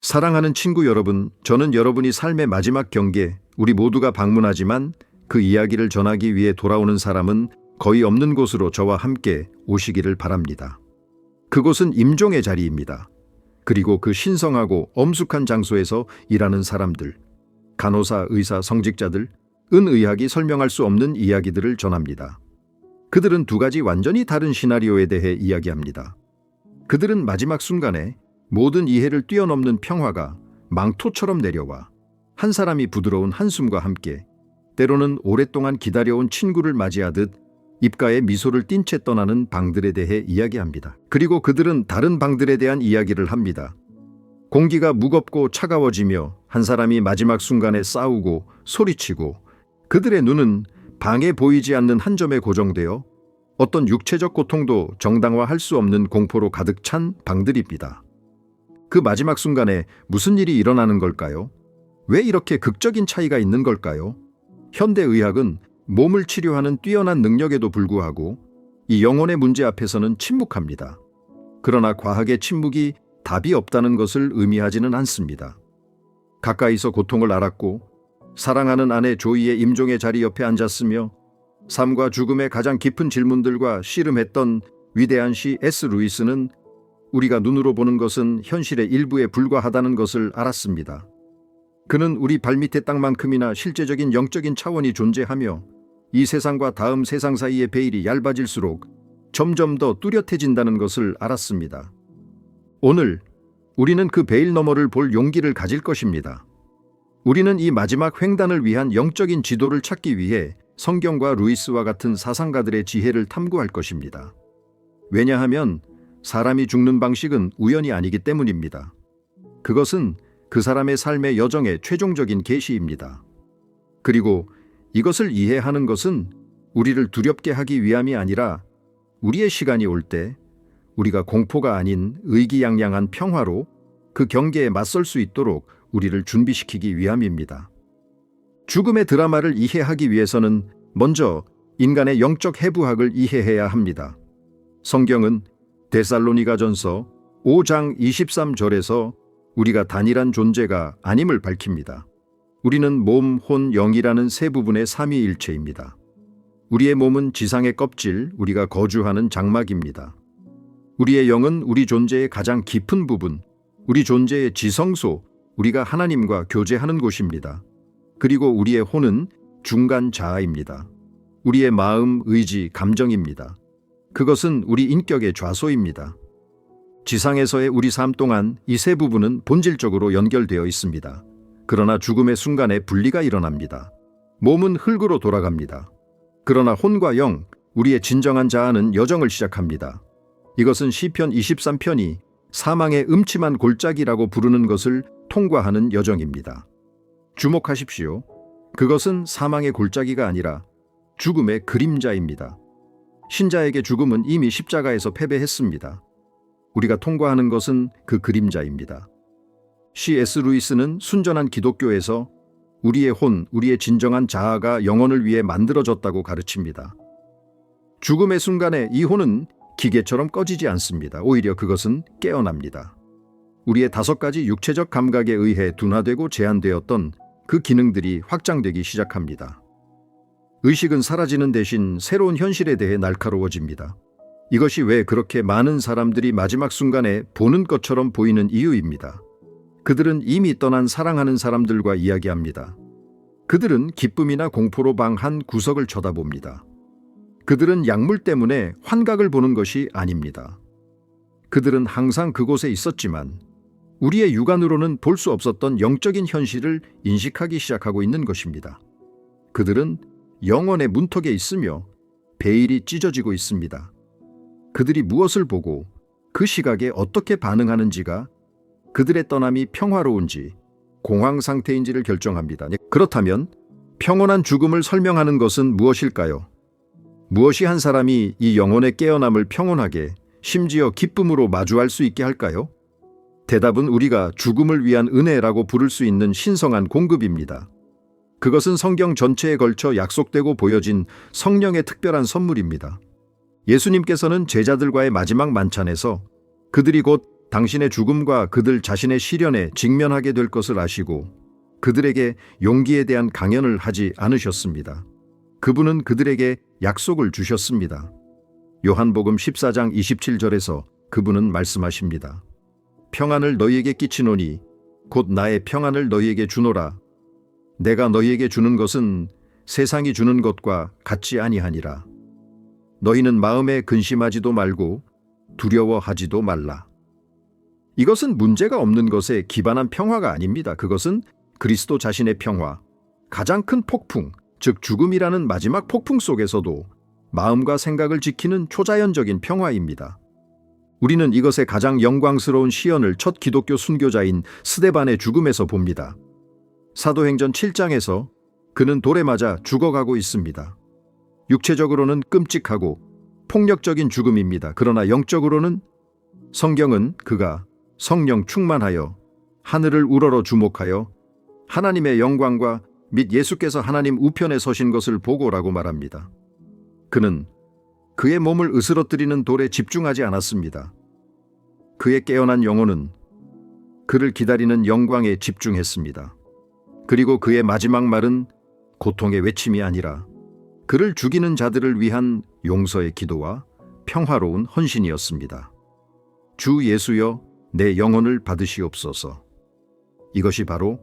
사랑하는 친구 여러분, 저는 여러분이 삶의 마지막 경계, 우리 모두가 방문하지만 그 이야기를 전하기 위해 돌아오는 사람은 거의 없는 곳으로 저와 함께 오시기를 바랍니다. 그곳은 임종의 자리입니다. 그리고 그 신성하고 엄숙한 장소에서 일하는 사람들, 간호사, 의사, 성직자들, 은의학이 설명할 수 없는 이야기들을 전합니다. 그들은 두 가지 완전히 다른 시나리오에 대해 이야기합니다. 그들은 마지막 순간에 모든 이해를 뛰어넘는 평화가 망토처럼 내려와 한 사람이 부드러운 한숨과 함께 때로는 오랫동안 기다려온 친구를 맞이하듯 입가에 미소를 띤 채 떠나는 방들에 대해 이야기합니다. 그리고 그들은 다른 방들에 대한 이야기를 합니다. 공기가 무겁고 차가워지며 한 사람이 마지막 순간에 싸우고 소리치고 그들의 눈은 방에 보이지 않는 한 점에 고정되어 어떤 육체적 고통도 정당화할 수 없는 공포로 가득 찬 방들입니다. 그 마지막 순간에 무슨 일이 일어나는 걸까요? 왜 이렇게 극적인 차이가 있는 걸까요? 현대의학은 몸을 치료하는 뛰어난 능력에도 불구하고 이 영혼의 문제 앞에서는 침묵합니다. 그러나 과학의 침묵이 답이 없다는 것을 의미하지는 않습니다. 가까이서 고통을 알았고 사랑하는 아내 조이의 임종의 자리 옆에 앉았으며 삶과 죽음의 가장 깊은 질문들과 씨름했던 위대한 시 S. 루이스는 우리가 눈으로 보는 것은 현실의 일부에 불과하다는 것을 알았습니다. 그는 우리 발밑의 땅만큼이나 실제적인 영적인 차원이 존재하며 이 세상과 다음 세상 사이의 베일이 얇아질수록 점점 더 뚜렷해진다는 것을 알았습니다. 오늘 우리는 그 베일 너머를 볼 용기를 가질 것입니다. 우리는 이 마지막 횡단을 위한 영적인 지도를 찾기 위해 성경과 루이스와 같은 사상가들의 지혜를 탐구할 것입니다. 왜냐하면 사람이 죽는 방식은 우연이 아니기 때문입니다. 그것은 그 사람의 삶의 여정의 최종적인 계시입니다. 그리고 이것을 이해하는 것은 우리를 두렵게 하기 위함이 아니라 우리의 시간이 올 때 우리가 공포가 아닌 의기양양한 평화로 그 경계에 맞설 수 있도록 우리를 준비시키기 위함입니다. 죽음의 드라마를 이해하기 위해서는 먼저 인간의 영적 해부학을 이해해야 합니다. 성경은 데살로니가전서 5장 23절에서 우리가 단일한 존재가 아님을 밝힙니다. 우리는 몸, 혼, 영이라는 세 부분의 삼위일체입니다. 우리의 몸은 지상의 껍질, 우리가 거주하는 장막입니다. 우리의 영은 우리 존재의 가장 깊은 부분, 우리 존재의 지성소, 우리가 하나님과 교제하는 곳입니다. 그리고 우리의 혼은 중간 자아입니다. 우리의 마음, 의지, 감정입니다. 그것은 우리 인격의 좌소입니다. 지상에서의 우리 삶 동안 이 세 부분은 본질적으로 연결되어 있습니다. 그러나 죽음의 순간에 분리가 일어납니다. 몸은 흙으로 돌아갑니다. 그러나 혼과 영, 우리의 진정한 자아는 여정을 시작합니다. 이것은 시편 23편이 사망의 음침한 골짜기라고 부르는 것을 통과하는 여정입니다. 주목하십시오. 그것은 사망의 골짜기가 아니라 죽음의 그림자입니다. 신자에게 죽음은 이미 십자가에서 패배했습니다. 우리가 통과하는 것은 그 그림자입니다. C.S. 루이스는 순전한 기독교에서 우리의 혼, 우리의 진정한 자아가 영혼을 위해 만들어졌다고 가르칩니다. 죽음의 순간에 이 혼은 기계처럼 꺼지지 않습니다. 오히려 그것은 깨어납니다. 우리의 다섯 가지 육체적 감각에 의해 둔화되고 제한되었던 그 기능들이 확장되기 시작합니다. 의식은 사라지는 대신 새로운 현실에 대해 날카로워집니다. 이것이 왜 그렇게 많은 사람들이 마지막 순간에 보는 것처럼 보이는 이유입니다. 그들은 이미 떠난 사랑하는 사람들과 이야기합니다. 그들은 기쁨이나 공포로 방한 구석을 쳐다봅니다. 그들은 약물 때문에 환각을 보는 것이 아닙니다. 그들은 항상 그곳에 있었지만 우리의 육안으로는 볼 수 없었던 영적인 현실을 인식하기 시작하고 있는 것입니다. 그들은 영원의 문턱에 있으며 베일이 찢어지고 있습니다. 그들이 무엇을 보고 그 시각에 어떻게 반응하는지가 그들의 떠남이 평화로운지 공황 상태인지를 결정합니다. 그렇다면 평온한 죽음을 설명하는 것은 무엇일까요? 무엇이 한 사람이 이 영혼의 깨어남을 평온하게 심지어 기쁨으로 마주할 수 있게 할까요? 대답은 우리가 죽음을 위한 은혜라고 부를 수 있는 신성한 공급입니다. 그것은 성경 전체에 걸쳐 약속되고 보여진 성령의 특별한 선물입니다. 예수님께서는 제자들과의 마지막 만찬에서 그들이 곧 당신의 죽음과 그들 자신의 시련에 직면하게 될 것을 아시고 그들에게 용기에 대한 강연을 하지 않으셨습니다. 그분은 그들에게 약속을 주셨습니다. 요한복음 14장 27절에서 그분은 말씀하십니다. 평안을 너희에게 끼치노니 곧 나의 평안을 너희에게 주노라. 내가 너희에게 주는 것은 세상이 주는 것과 같지 아니하니라. 너희는 마음에 근심하지도 말고 두려워하지도 말라. 이것은 문제가 없는 것에 기반한 평화가 아닙니다. 그것은 그리스도 자신의 평화, 가장 큰 폭풍, 즉 죽음이라는 마지막 폭풍 속에서도 마음과 생각을 지키는 초자연적인 평화입니다. 우리는 이것의 가장 영광스러운 시연을 첫 기독교 순교자인 스데반의 죽음에서 봅니다. 사도행전 7장에서 그는 돌에 맞아 죽어가고 있습니다. 육체적으로는 끔찍하고 폭력적인 죽음입니다. 그러나 영적으로는 성경은 그가 성령 충만하여 하늘을 우러러 주목하여 하나님의 영광과 및 예수께서 하나님 우편에 서신 것을 보고라고 말합니다. 그는 그의 몸을 으스러뜨리는 돌에 집중하지 않았습니다. 그의 깨어난 영혼은 그를 기다리는 영광에 집중했습니다. 그리고 그의 마지막 말은 고통의 외침이 아니라 그를 죽이는 자들을 위한 용서의 기도와 평화로운 헌신이었습니다. 주 예수여 내 영혼을 받으시옵소서. 이것이 바로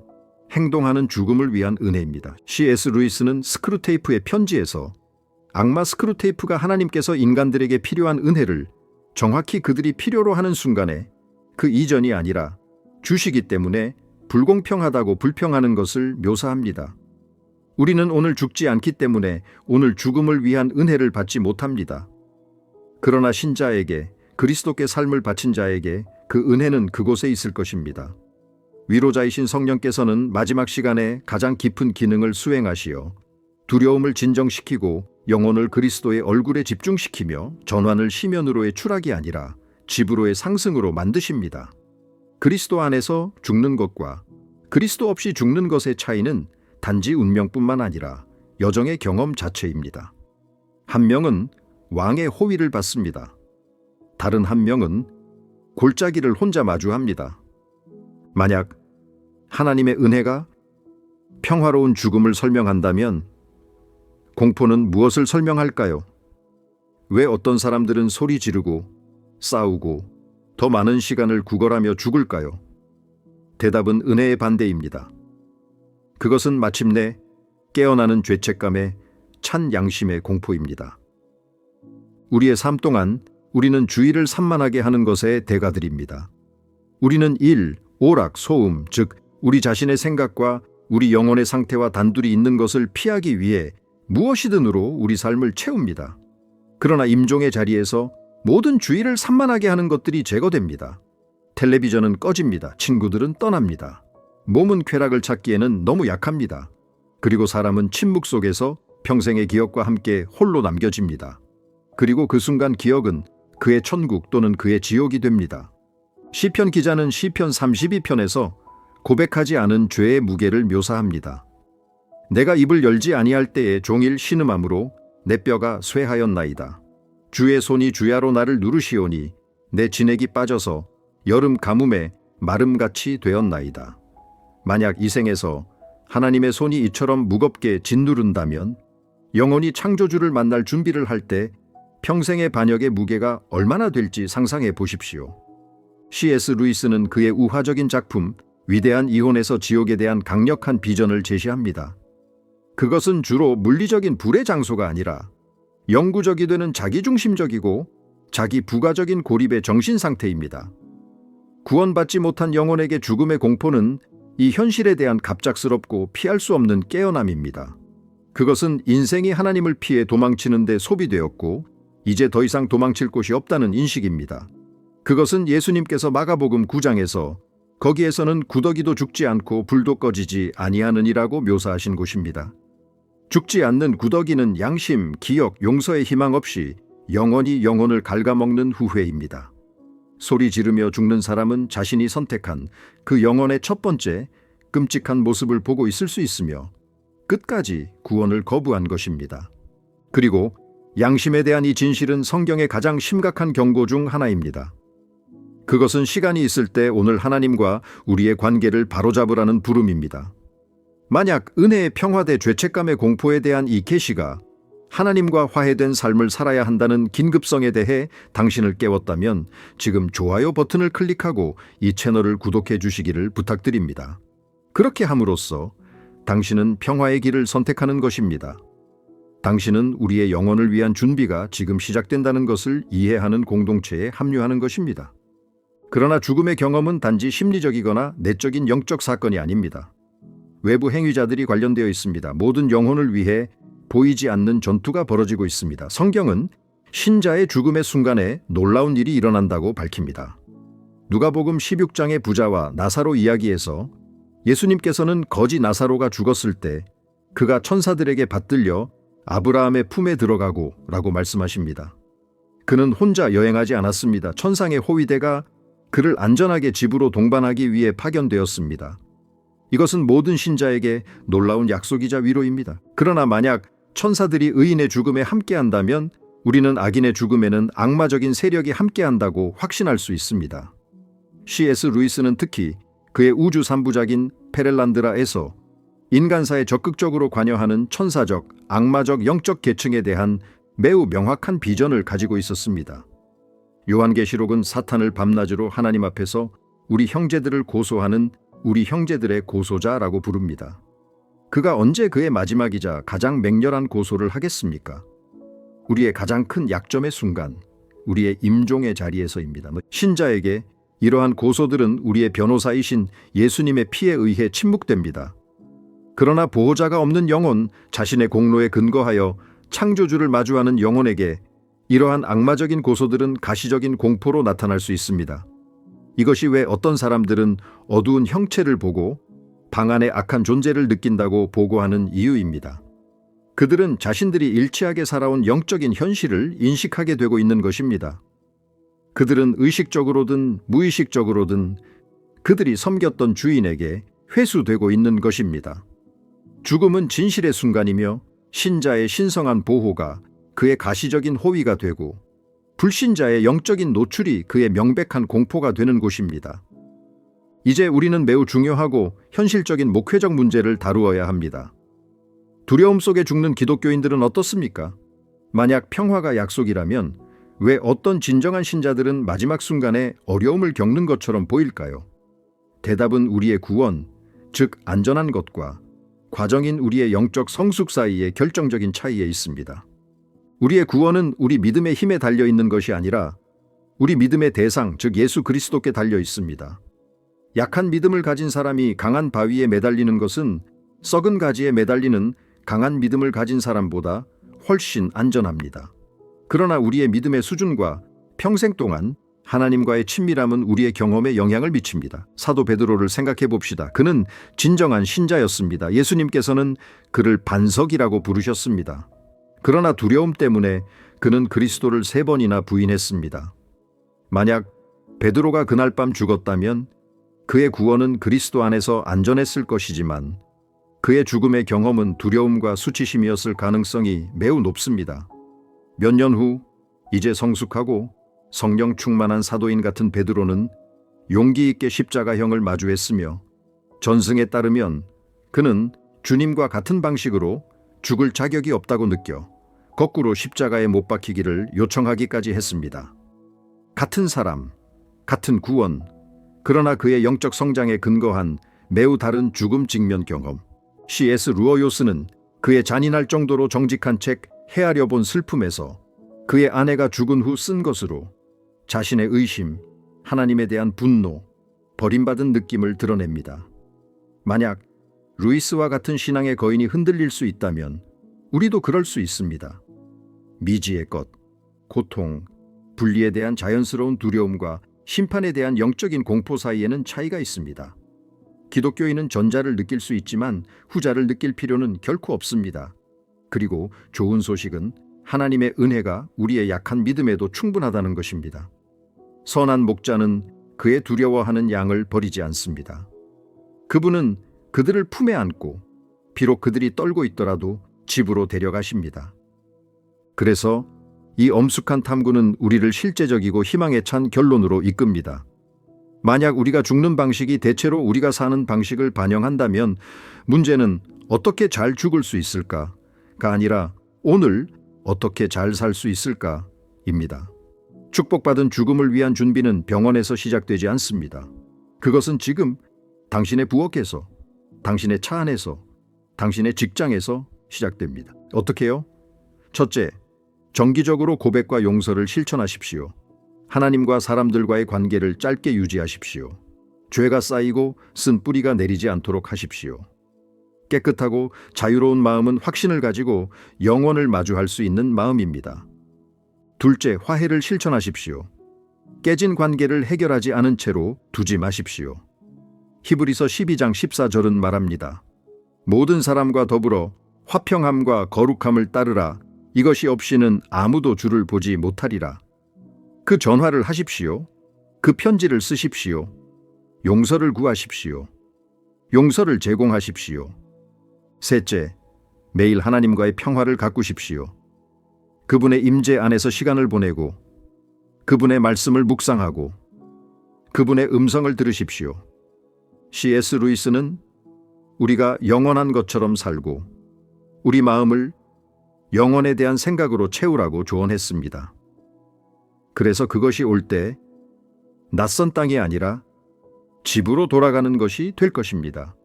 행동하는 죽음을 위한 은혜입니다. C.S. 루이스는 스크루테이프의 편지에서 악마 스크루테이프가 하나님께서 인간들에게 필요한 은혜를 정확히 그들이 필요로 하는 순간에 그 이전이 아니라 주시기 때문에 불공평하다고 불평하는 것을 묘사합니다. 우리는 오늘 죽지 않기 때문에 오늘 죽음을 위한 은혜를 받지 못합니다. 그러나 신자에게 그리스도께 삶을 바친 자에게 그 은혜는 그곳에 있을 것입니다. 위로자이신 성령께서는 마지막 시간에 가장 깊은 기능을 수행하시어 두려움을 진정시키고 영혼을 그리스도의 얼굴에 집중시키며 전환을 시면으로의 추락이 아니라 집으로의 상승으로 만드십니다. 그리스도 안에서 죽는 것과 그리스도 없이 죽는 것의 차이는 단지 운명뿐만 아니라 여정의 경험 자체입니다. 한 명은 왕의 호위를 받습니다. 다른 한 명은 골짜기를 혼자 마주합니다. 만약 하나님의 은혜가 평화로운 죽음을 설명한다면 공포는 무엇을 설명할까요? 왜 어떤 사람들은 소리 지르고 싸우고 더 많은 시간을 구걸하며 죽을까요? 대답은 은혜의 반대입니다. 그것은 마침내 깨어나는 죄책감에 찬 양심의 공포입니다. 우리의 삶 동안 우리는 주의를 산만하게 하는 것에 대가들입니다. 우리는 일, 오락, 소음, 즉 우리 자신의 생각과 우리 영혼의 상태와 단둘이 있는 것을 피하기 위해 무엇이든으로 우리 삶을 채웁니다. 그러나 임종의 자리에서 모든 주의를 산만하게 하는 것들이 제거됩니다. 텔레비전은 꺼집니다. 친구들은 떠납니다. 몸은 쾌락을 찾기에는 너무 약합니다. 그리고 사람은 침묵 속에서 평생의 기억과 함께 홀로 남겨집니다. 그리고 그 순간 기억은 그의 천국 또는 그의 지옥이 됩니다. 시편 기자는 시편 32편에서 고백하지 않은 죄의 무게를 묘사합니다. 내가 입을 열지 아니할 때에 종일 신음함으로 내 뼈가 쇠하였나이다. 주의 손이 주야로 나를 누르시오니 내 진액이 빠져서 여름 가뭄에 마름같이 되었나이다. 만약 이 생에서 하나님의 손이 이처럼 무겁게 짓누른다면 영원히 창조주를 만날 준비를 할 때 평생의 반역의 무게가 얼마나 될지 상상해 보십시오. C.S. 루이스는 그의 우화적인 작품 위대한 이혼에서 지옥에 대한 강력한 비전을 제시합니다. 그것은 주로 물리적인 불의 장소가 아니라 영구적이 되는 자기중심적이고 자기 부가적인 고립의 정신 상태입니다. 구원받지 못한 영혼에게 죽음의 공포는 이 현실에 대한 갑작스럽고 피할 수 없는 깨어남입니다. 그것은 인생이 하나님을 피해 도망치는데 소비되었고 이제 더 이상 도망칠 곳이 없다는 인식입니다. 그것은 예수님께서 마가복음 9장에서 거기에서는 구더기도 죽지 않고 불도 꺼지지 아니하느니라고 묘사하신 곳입니다. 죽지 않는 구더기는 양심, 기억, 용서의 희망 없이 영원히 영혼을 갉아먹는 후회입니다. 소리 지르며 죽는 사람은 자신이 선택한 그 영혼의 첫 번째 끔찍한 모습을 보고 있을 수 있으며 끝까지 구원을 거부한 것입니다. 그리고 양심에 대한 이 진실은 성경의 가장 심각한 경고 중 하나입니다. 그것은 시간이 있을 때 오늘 하나님과 우리의 관계를 바로잡으라는 부름입니다. 만약 은혜의 평화 대 죄책감의 공포에 대한 이 계시가 하나님과 화해된 삶을 살아야 한다는 긴급성에 대해 당신을 깨웠다면 지금 좋아요 버튼을 클릭하고 이 채널을 구독해 주시기를 부탁드립니다. 그렇게 함으로써 당신은 평화의 길을 선택하는 것입니다. 당신은 우리의 영혼을 위한 준비가 지금 시작된다는 것을 이해하는 공동체에 합류하는 것입니다. 그러나 죽음의 경험은 단지 심리적이거나 내적인 영적 사건이 아닙니다. 외부 행위자들이 관련되어 있습니다. 모든 영혼을 위해 보이지 않는 전투가 벌어지고 있습니다. 성경은 신자의 죽음의 순간에 놀라운 일이 일어난다고 밝힙니다. 누가복음 16장의 부자와 나사로 이야기에서 예수님께서는 거지 나사로가 죽었을 때 그가 천사들에게 받들려 아브라함의 품에 들어가고 라고 말씀하십니다. 그는 혼자 여행하지 않았습니다. 천상의 호위대가 그를 안전하게 집으로 동반하기 위해 파견되었습니다. 이것은 모든 신자에게 놀라운 약속이자 위로입니다. 그러나 만약 천사들이 의인의 죽음에 함께한다면 우리는 악인의 죽음에는 악마적인 세력이 함께한다고 확신할 수 있습니다. C.S. 루이스는 특히 그의 우주 삼부작인 페렐란드라에서 인간사에 적극적으로 관여하는 천사적, 악마적 영적 계층에 대한 매우 명확한 비전을 가지고 있었습니다. 요한계시록은 사탄을 밤낮으로 하나님 앞에서 우리 형제들을 고소하는 우리 형제들의 고소자라고 부릅니다. 그가 언제 그의 마지막이자 가장 맹렬한 고소를 하겠습니까? 우리의 가장 큰 약점의 순간, 우리의 임종의 자리에서입니다. 신자에게 이러한 고소들은 우리의 변호사이신 예수님의 피에 의해 침묵됩니다. 그러나 보호자가 없는 영혼, 자신의 공로에 근거하여 창조주를 마주하는 영혼에게 이러한 악마적인 고소들은 가시적인 공포로 나타날 수 있습니다. 이것이 왜 어떤 사람들은 어두운 형체를 보고 방 안의 악한 존재를 느낀다고 보고하는 이유입니다. 그들은 자신들이 일치하게 살아온 영적인 현실을 인식하게 되고 있는 것입니다. 그들은 의식적으로든 무의식적으로든 그들이 섬겼던 주인에게 회수되고 있는 것입니다. 죽음은 진실의 순간이며 신자의 신성한 보호가 그의 가시적인 호위가 되고 불신자의 영적인 노출이 그의 명백한 공포가 되는 곳입니다. 이제 우리는 매우 중요하고 현실적인 목회적 문제를 다루어야 합니다. 두려움 속에 죽는 기독교인들은 어떻습니까? 만약 평화가 약속이라면 왜 어떤 진정한 신자들은 마지막 순간에 어려움을 겪는 것처럼 보일까요? 대답은 우리의 구원, 즉 안전한 것과 과정인 우리의 영적 성숙 사이의 결정적인 차이에 있습니다. 우리의 구원은 우리 믿음의 힘에 달려 있는 것이 아니라 우리 믿음의 대상, 즉 예수 그리스도께 달려 있습니다. 약한 믿음을 가진 사람이 강한 바위에 매달리는 것은 썩은 가지에 매달리는 강한 믿음을 가진 사람보다 훨씬 안전합니다. 그러나 우리의 믿음의 수준과 평생 동안 하나님과의 친밀함은 우리의 경험에 영향을 미칩니다. 사도 베드로를 생각해 봅시다. 그는 진정한 신자였습니다. 예수님께서는 그를 반석이라고 부르셨습니다. 그러나 두려움 때문에 그는 그리스도를 세 번이나 부인했습니다. 만약 베드로가 그날 밤 죽었다면 그의 구원은 그리스도 안에서 안전했을 것이지만 그의 죽음의 경험은 두려움과 수치심이었을 가능성이 매우 높습니다. 몇 년 후 이제 성숙하고 성령 충만한 사도인 같은 베드로는 용기 있게 십자가형을 마주했으며 전승에 따르면 그는 주님과 같은 방식으로 죽을 자격이 없다고 느껴 거꾸로 십자가에 못 박히기를 요청하기까지 했습니다. 같은 사람, 같은 구원, 그러나 그의 영적 성장에 근거한 매우 다른 죽음 직면 경험. C.S. 루어요스는 그의 잔인할 정도로 정직한 책 헤아려 본 슬픔에서 그의 아내가 죽은 후 쓴 것으로 자신의 의심, 하나님에 대한 분노, 버림받은 느낌을 드러냅니다. 만약 루이스와 같은 신앙의 거인이 흔들릴 수 있다면 우리도 그럴 수 있습니다. 미지의 것, 고통, 분리에 대한 자연스러운 두려움과 심판에 대한 영적인 공포 사이에는 차이가 있습니다. 기독교인은 전자를 느낄 수 있지만 후자를 느낄 필요는 결코 없습니다. 그리고 좋은 소식은 하나님의 은혜가 우리의 약한 믿음에도 충분하다는 것입니다. 선한 목자는 그의 두려워하는 양을 버리지 않습니다. 그분은 그들을 품에 안고 비록 그들이 떨고 있더라도 집으로 데려가십니다. 그래서 이 엄숙한 탐구는 우리를 실제적이고 희망에 찬 결론으로 이끕니다. 만약 우리가 죽는 방식이 대체로 우리가 사는 방식을 반영한다면 문제는 어떻게 잘 죽을 수 있을까가 아니라 오늘 어떻게 잘 살 수 있을까입니다. 축복받은 죽음을 위한 준비는 병원에서 시작되지 않습니다. 그것은 지금 당신의 부엌에서, 당신의 차 안에서, 당신의 직장에서 시작됩니다. 어떻게요? 첫째, 정기적으로 고백과 용서를 실천하십시오. 하나님과 사람들과의 관계를 짧게 유지하십시오. 죄가 쌓이고 쓴 뿌리가 내리지 않도록 하십시오. 깨끗하고 자유로운 마음은 확신을 가지고 영원을 마주할 수 있는 마음입니다. 둘째, 화해를 실천하십시오. 깨진 관계를 해결하지 않은 채로 두지 마십시오. 히브리서 12장 14절은 말합니다. 모든 사람과 더불어 화평함과 거룩함을 따르라. 이것이 없이는 아무도 주를 보지 못하리라. 그 전화를 하십시오. 그 편지를 쓰십시오. 용서를 구하십시오. 용서를 제공하십시오. 셋째, 매일 하나님과의 평화를 가꾸십시오. 그분의 임재 안에서 시간을 보내고 그분의 말씀을 묵상하고 그분의 음성을 들으십시오. C.S. 루이스는 우리가 영원한 것처럼 살고 우리 마음을 영원에 대한 생각으로 채우라고 조언했습니다. 그래서 그것이 올 때 낯선 땅이 아니라 집으로 돌아가는 것이 될 것입니다.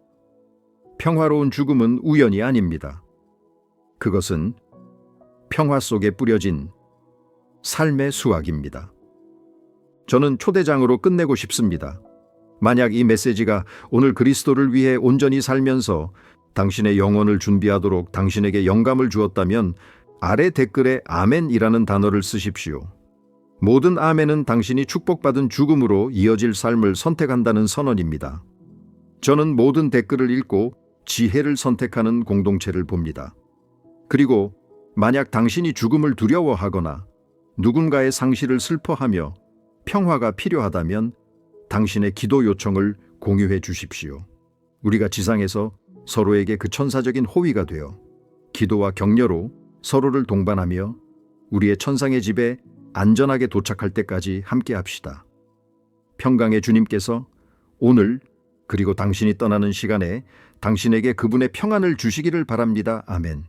평화로운 죽음은 우연이 아닙니다. 그것은 평화 속에 뿌려진 삶의 수확입니다. 저는 초대장으로 끝내고 싶습니다. 만약 이 메시지가 오늘 그리스도를 위해 온전히 살면서 당신의 영혼을 준비하도록 당신에게 영감을 주었다면 아래 댓글에 아멘이라는 단어를 쓰십시오. 모든 아멘은 당신이 축복받은 죽음으로 이어질 삶을 선택한다는 선언입니다. 저는 모든 댓글을 읽고 지혜를 선택하는 공동체를 봅니다. 그리고 만약 당신이 죽음을 두려워하거나 누군가의 상실을 슬퍼하며 평화가 필요하다면 당신의 기도 요청을 공유해 주십시오. 우리가 지상에서 서로에게 그 천사적인 호위가 되어 기도와 격려로 서로를 동반하며 우리의 천상의 집에 안전하게 도착할 때까지 함께 합시다. 평강의 주님께서 오늘 그리고 당신이 떠나는 시간에 당신에게 그분의 평안을 주시기를 바랍니다. 아멘.